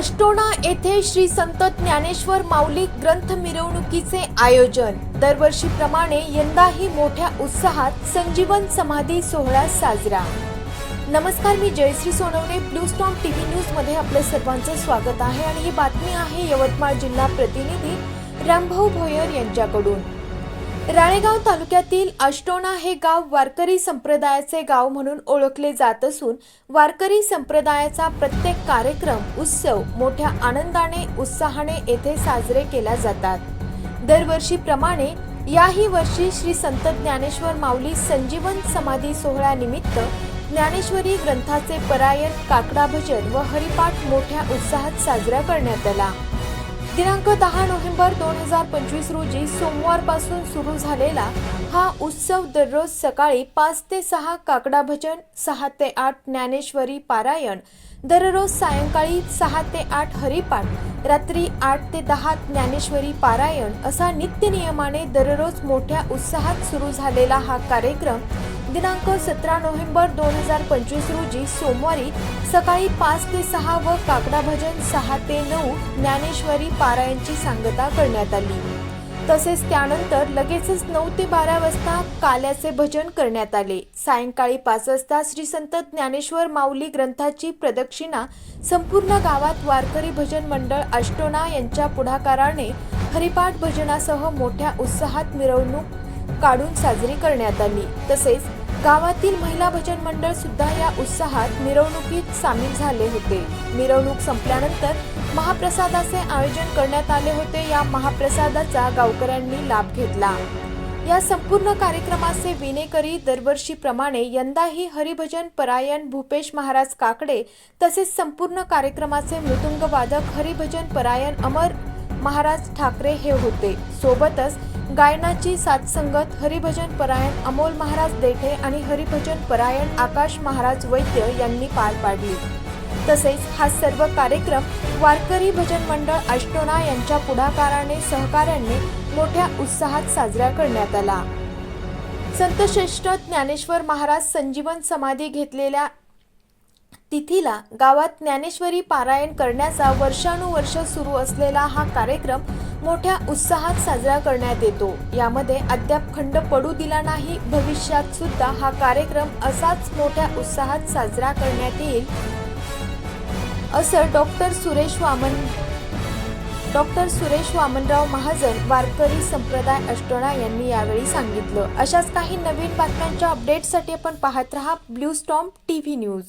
अष्टोणा येथे श्री संत ज्ञानेश्वर माऊली ग्रंथ मिरवणुकीचे आयोजन. दरवर्षीप्रमाणे यंदाही मोठ्या उत्साहात संजीवन समाधी सोहळा साजरा. नमस्कार मी Jayashree Sonawane blue storm TV न्यूजमध्ये आपले सर्वांचं स्वागत आहे आणि ही बातमी आहे यवतमाळ जिल्हा प्रतिनिधी रामभाऊ भोयर यांच्याकडून. राळेगाव तालुक्यातील अष्टोणा हे गाव वारकरी संप्रदायाचे गाव म्हणून ओळखले जात असून वारकरी संप्रदायाचा प्रत्येक कार्यक्रम उत्सव मोठ्या आनंदाने उत्साहाने येथे साजरे केल्या जातात. दरवर्षीप्रमाणे याही वर्षी श्री संत ज्ञानेश्वर माऊली संजीवन समाधी सोहळ्यानिमित्त ज्ञानेश्वरी ग्रंथाचे परायण काकडा भजन व हरिपाठ मोठ्या उत्साहात साजरा करण्यात आला. दिनांक दहा नोव्हेंबर दोन हजार पंचवीस रोजी सोमवारपासून सुरू झालेला हा उत्सव दररोज सकाळी पाच ते सहा काकडा भजन सहा ते आठ ज्ञानेश्वरी पारायण दररोज सायंकाळी सहा ते आठ हरिपाठ रात्री आठ ते दहा ज्ञानेश्वरी पारायण असा नित्यनियमाने दररोज मोठ्या उत्साहात सुरू झालेला हा कार्यक्रम दिनांक सतरा नोव्हेंबर दोन हजार पंचवीस रोजी सोमवारी सकाळी पाच ते सहा व काकडा भजन सहा ते नऊ ज्ञानेश्वरी पारायणची सांगता करण्यात आली. तसेच त्यानंतर लगेचच नऊ ते बारा वाजता काल्याचे भजन करण्यात आले. सायंकाळी पाच वाजता श्री संत ज्ञानेश्वर माऊली ग्रंथाची प्रदक्षिणा संपूर्ण गावात वारकरी भजन मंडळ अष्टोना यांच्या पुढाकाराने हरिपाठ भजनासह मोठ्या उत्साहात मिरवणूक काढून साजरी करण्यात आली. तसेच गावातील महिला भजन मंडळ सुद्धा या उत्साहात मिरवणुकीत सामील झाले होते. मिरवणूक संपल्यानंतर महाप्रसादाचे आयोजन करण्यात आले होते. या महाप्रसादाचा गावकऱ्यांनी लाभ घेतला. या संपूर्ण कार्यक्रमाचे विनेकरी दरवर्षीप्रमाणे यंदाही हरिभजन परायण भूपेश महाराज काकडे तसेच संपूर्ण कार्यक्रमाचे मृदुंग वादक हरिभजन परायण अमर महाराज ठाकरे हे होते. सोबतच गायनाची साथसंगत हरिभजन परायण अमोल महाराज देठे आणि हरिभजन परायण आकाश महाराज वैद्य यांनी पार पाडली. तसेच हा सर्व कार्यक्रम वारकरी भजन मंडळ अष्टोना यांच्या पुढाकाराने सहकार्याने मोठ्या उत्साहात साजरा करण्यात आला. संतश्रेष्ठ ज्ञानेश्वर महाराज संजीवन समाधी घेतलेल्या तिथीला गावात ज्ञानेश्वरी पारायण करण्याचा वर्षानुवर्ष सुरू असलेला हा कार्यक्रम मोठ्या उत्साहात साजरा करण्यात येतो. यामध्ये अद्याप खंड पडू दिला नाही. भविष्यात सुद्धा हा कार्यक्रम असाच मोठ्या उत्साहात साजरा करण्यात येईल असं डॉक्टर सुरेश वामन डॉक्टर सुरेश वामनराव महाजन वारकरी संप्रदाय अष्टोणा यांनी यावेळी सांगितलं. अशाच काही नवीन बातम्यांच्या अपडेटसाठी आपण पाहत रहा ब्ल्यू स्टॉम टीव्ही न्यूज.